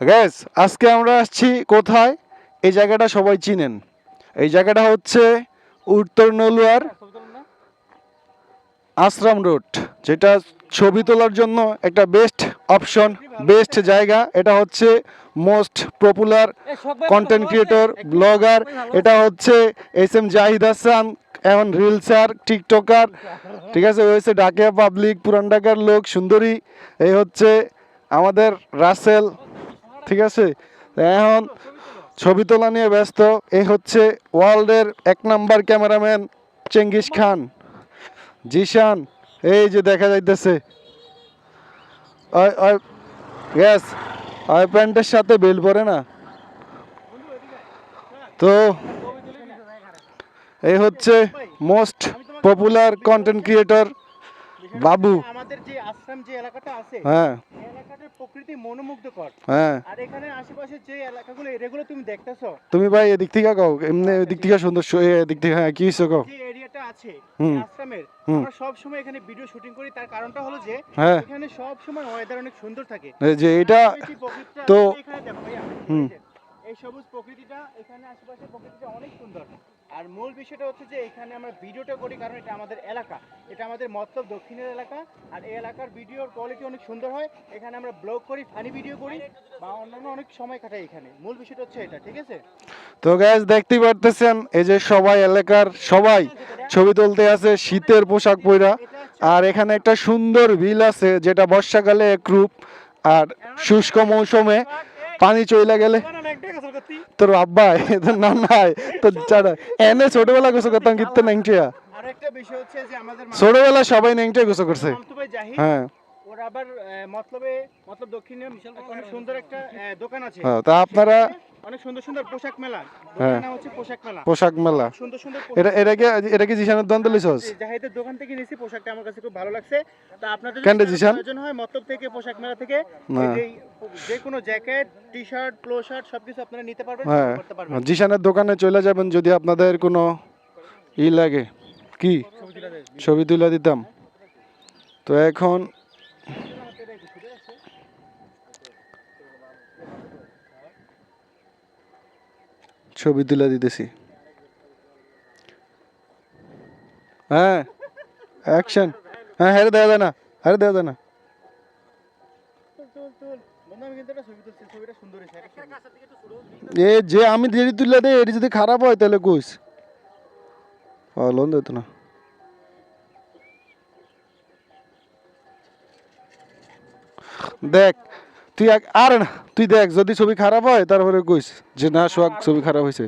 Gas আজকে আমরা আসছি কোথায়? এই জায়গাটা সবাই চিনেন। এই জায়গাটা হচ্ছে উত্তর নলুয়ার আশ্রম রোড যেটা ছবি তোলার জন্য একটা বেস্ট অপশন বেস্ট জায়গা। এটা হচ্ছে most popular content creator blogger এটা হচ্ছে এস এম জাহিদ হাসান এমন রিলসার টিকটকার ঠিক আছে ওই হচ্ছে ডাকিয়া পাবলিক পুরান ঢাকার লোক সুন্দরী। এই হচ্ছে আমাদের রাসেল। ঠিক আছে? এখন ছবি তোলা নিয়ে ব্যস্ত। এই হচ্ছে ওয়ার্ল্ডের এক number cameraman Genghis Khan. Zeeshan, এই যে দেখা যাইতেছে। গ্যাস ওই প্যান্টের সাথে বেল পরে না? তো এই হচ্ছে মোস্ট পপুলার কন্টেন্ট ক্রিয়েটর বাবু। আমাদের যে আশ্রম যে এলাকাটা আছে হ্যাঁ। এলাকাটার প্রকৃতি মনোমুগ্ধকর। হ্যাঁ। আর এখানে আশেপাশে যে এলাকাগুলো এগুলো তুমি দেখতেছো? তুমি ভাই এদিক থেকে কও এমনি এদিক থেকে সুন্দর এদিক থেকে হ্যাঁ কি হইছে কও? যে এরিয়াটা আছে আশ্রমের আমরা সব সময় এখানে ভিডিও শুটিং করি। তার কারণটা হলো যে হ্যাঁ। এখানে সব সময় ওয়েদার অনেক সুন্দর থাকে। যে এটা তো- এখানে দেখো হুম। সবুজ প্রকৃতিটা এখানে প্রকৃতিটা অনেক সুন্দর। আর মূল বিষয়টা হচ্ছে যে এখানে আমরা ভিডিওটা করি কারণ এটা আমাদের এলাকা। এটা আমাদের মতলব দক্ষিণের এলাকা। আর এই এলাকার ভিডিওর কোয়ালিটি অনেক সুন্দর হয়। এখানে আমরা ব্লগ করি ফানি ভিডিও করি বা অন্যান্য অনেক সময় কাটাই এখানে। মূল বিষয়টা হচ্ছে এটা, ঠিক আছে? তো গ্যাস দেখতেই পারতেছেন, এই যে সবাই, এলাকার সবাই ছবি তুলতে আছে, শীতের পোশাক পরা আর এখানে একটা সুন্দর বিল আছে, যেটা বর্ষাকালে একরূপ আর শুষ্ক মৌসুমে পানি চইলা গেলে তোর আব্বা তোর নানাই তোর চারা এনে ছোটবেলা গোসল করতাম কিত্তে নেংটিয়া আরেকটা বিষয় হচ্ছে যে আমাদের ছোটবেলা সবাই ন্যাংটিয়া গোসল করছে। হ্যাঁ। আবার মতলবে মতলব দক্ষিণে অনেক সুন্দর একটা দোকান আছে। হ্যাঁ তা আপনারা অনেক সুন্দর সুন্দর পোশাক মেলা। হ্যাঁ। হচ্ছে পোশাক মেলা। পোশাক মেলা। সুন্দর সুন্দর এটা এটা কি এটা কি জিশানের দন্ত লিছস জাহিদের দোকান থেকে নিয়েছি পোশাকটা আমার কাছে খুব ভালো লাগছে। তা আপনাদের কেন জিশান? প্রয়োজন হয় মতলব থেকে পোশাক মেলা থেকে। যে- কোনো jacket T shirt polo shirt সবকিছু আপনারা নিতে পারবেন হ্যাঁ। করতে পারবেন। জিশানের দোকানে চলে যাবেন যদি আপনাদের কোনো ই লাগে। কি। ছবি তুলে দিতাম। তো এখন ছবি তুলে দিতেছি। হ্যাঁ অ্যাকশন হ্যাঁ হ্যাঁ দেওয়া যায় না হ্যাঁ দেওয়া যায় না। এ যে আমি দেরি তুলে দে এটি যদি খারাপ হয় তাহলে কইস। লোন দিত না। দেখ তুই এক- আর না তুই দেখ যদি ছবি খারাপ হয় তারপরে কইস যে না সোহাগ ছবি খারাপ হয়েছে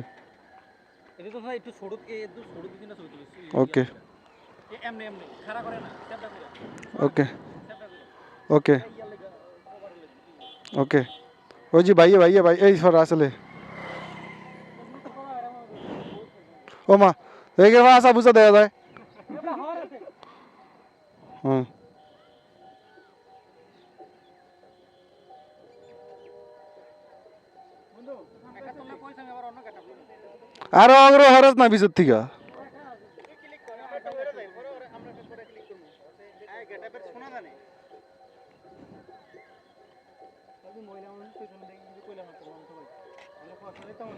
ওকে ওকে ওকে ওকে ওই যে ভাইয়া ভাইয়া ভাই এই সর আসলে। ও মা এই কে আসা বুঝা দেয়া যায়। হুম। না,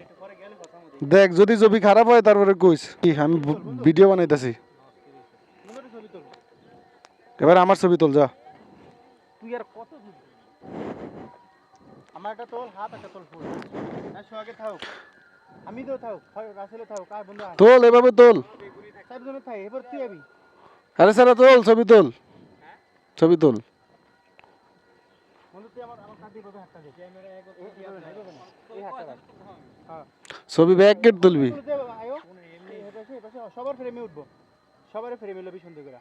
একটু পরে গেলে কথা আমাদের। দেখ যদি ছবি খারাপ হয় তারপরে কইস কি আমি ভিডিও বানাইতেছি। এবার আমার ছবি তোল যা তুই আর কত আমার একটা তোল হাত একটা তোল ফুল। হ্যাঁ সোহাগে থাক আমি তো থাক হয় রাসেলে থাক কার বন্ধু তোল এভাবে তোল। সাহেব জন্য থাক এবার তুই আবি। আরে স্যার তোল ছবি তোল। ছবি তোল। বন্ধু তুই আমার আমার কাঁধে পাবে হাতটা দে। ক্যামেরা এক এইভাবে না, এইভাবে না। এই হাতটা হ্যাঁ। ছবি ব্যাক কেট তুলবি। সবার ফ্রেমে উঠবো। সবার ফ্রেমে লবি সুন্দর করে।